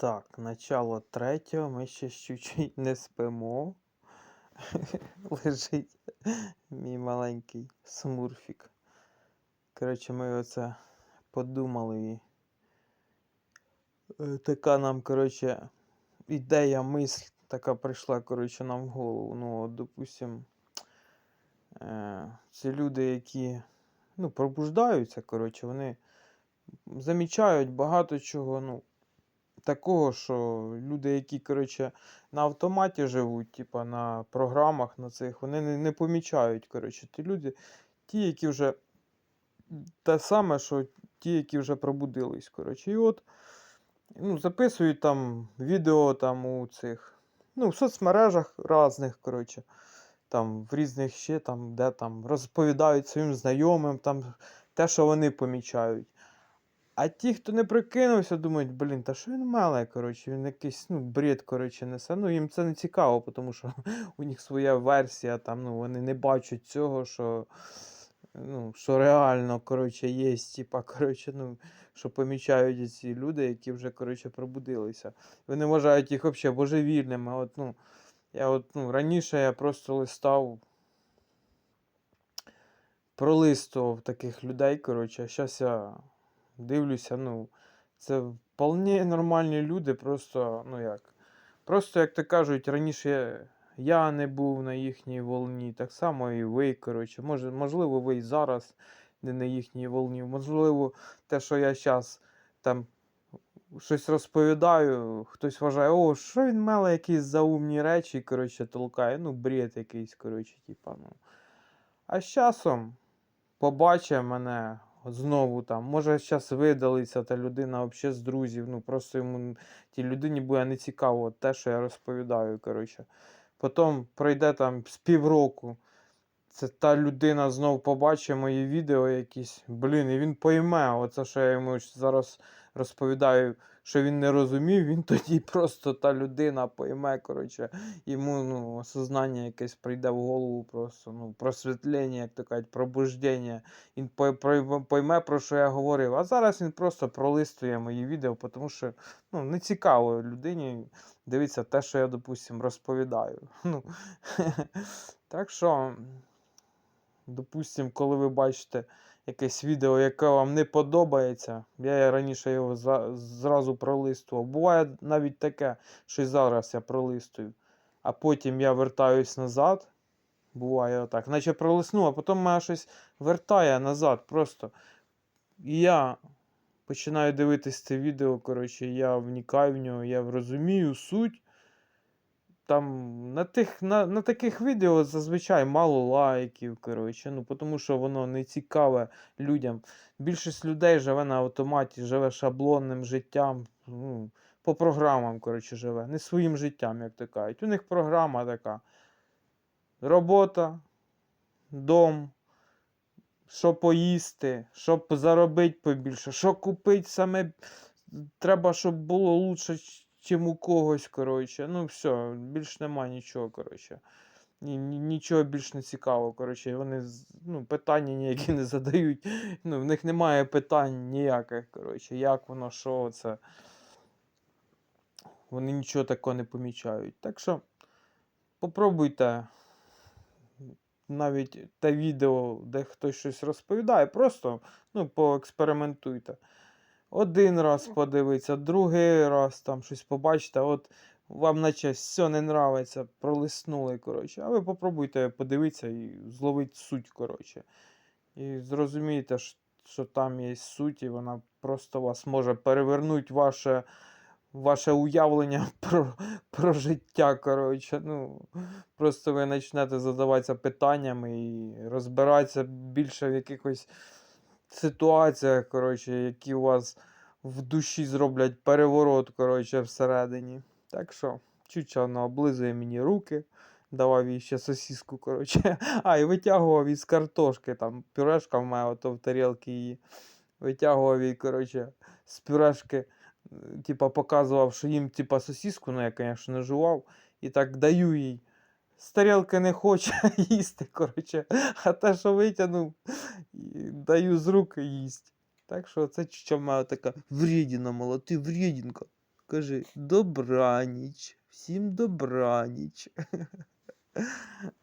Так, начало третього, ми ще чуть-чуть не спимо. Лежить мій маленький смурфік. Коротше, ми оце подумали і е, така нам, коротше, ідея, мисль така прийшла, коротше, нам в голову. Ну, от, допустим, е, ці люди, які ну, пробуждаються, коротше, вони замічають багато чого, ну, такого, що люди, які, коротше, на автоматі живуть, типа на програмах на цих, вони не, не помічають, коротше, ті люди, ті, які вже те саме, що ті, які вже пробудились, коротше. І от ну, записують там відео там у цих, ну, в соцмережах різних, коротше. Там в різних ще там, де там розповідають своїм знайомим, там те, що вони помічають. А ті, хто не прикинувся, думають, блін, та що він меле, коротше, він якийсь ну, бред, коротше, несе. Ну, їм це не цікаво, тому що у них своя версія, там, ну, вони не бачать цього, що, ну, що реально, коротше, є, типа, коротше, ну, що помічають ці люди, які вже, коротше, пробудилися. Вони вважають їх взагалі божевільними. От, ну, я от, ну, раніше я просто листав, пролистував таких людей, коротше, а зараз я дивлюся, ну, це вполне нормальні люди, просто, ну як. Просто, як то кажуть, раніше я не був на їхній волні, так само і ви, коротше. Може, можливо, ви і зараз не на їхній волні. Можливо, те, що я зараз там щось розповідаю, хтось вважає, о, що він меле якісь заумні речі, коротше, толкає. Ну, бред якийсь, коротше, типа, ну. А з часом побачить мене знову там. Може, зараз видалиться та людина взагалі з друзів. Ну, просто йому тій людині буде не цікаво те, що я розповідаю. коротше. Потім пройде там з півроку. Це та людина знов побачить мої відео якісь. Блін, і він пойме, оце, що я йому зараз розповідаю, що він не розумів, він тоді просто та людина пойме, коротше, йому ну, осознання якесь прийде в голову, просто ну, просвітлення, як то кажуть, пробуждення. Він пой- пой- пойме, про що я говорив. А зараз він просто пролистує мої відео, тому що ну, не цікаво людині дивитися те, що я, допустим, розповідаю. Ну, так що, допустим, коли ви бачите якесь відео, яке вам не подобається, я раніше його зразу пролистував. Буває навіть таке, що і зараз я пролистую, а потім я вертаюсь назад. Буває отак. Наче пролиснув, а потім мене щось вертає назад просто. І я починаю дивитись це відео, коротше, я вникаю в нього, я розумію суть. Там на тих, на, на таких відео зазвичай мало лайків, коротше, ну, тому що воно не цікаве людям. Більшість людей живе на автоматі, живе шаблонним життям, ну, по програмам, коротше, живе. Не своїм життям, як то кажуть. У них програма така. Робота, дом, що поїсти, що заробити побільше, що купити саме. Треба, щоб було лучше, чим у когось, коротше. Ну, все, більш нема нічого, коротше. Ні, ні- нічого більш не цікаво, коротше. Вони ну, питання ніякі не задають. Ну, в них немає питань ніяких, коротше. Як воно, що це. Вони нічого такого не помічають. Так що попробуйте навіть те відео, де хтось щось розповідає, просто ну, поекспериментуйте. Один раз подивитися, другий раз там щось побачите, от вам наче все не нравиться, пролиснули, коротше. А ви попробуйте подивитися і зловити суть, коротше. І зрозумієте, що там є суть, і вона просто вас може перевернути ваше, ваше уявлення про, про життя. Коротше. Ну, просто ви почнете задаватися питаннями і розбиратися більше в якихось ситуаціях, коротше, які у вас в душі зроблять переворот, коротше, всередині. Так що, чучано облизує мені руки, давав їй ще сосиску, коротше. А, і витягував із картошки, там пюрешка в мене ото в тарілці її. Витягував їй, коротше, з пюрешки, е, типа показував, що їм типа сосиску, ну я, звісно, не жував. І так даю їй. З тарілки не хоче їсти, коротше. А те, що витягнув, даю з рук їсть. Так що це чома така вредіна мала, ти вредінка. Кажи добраніч, всім добраніч.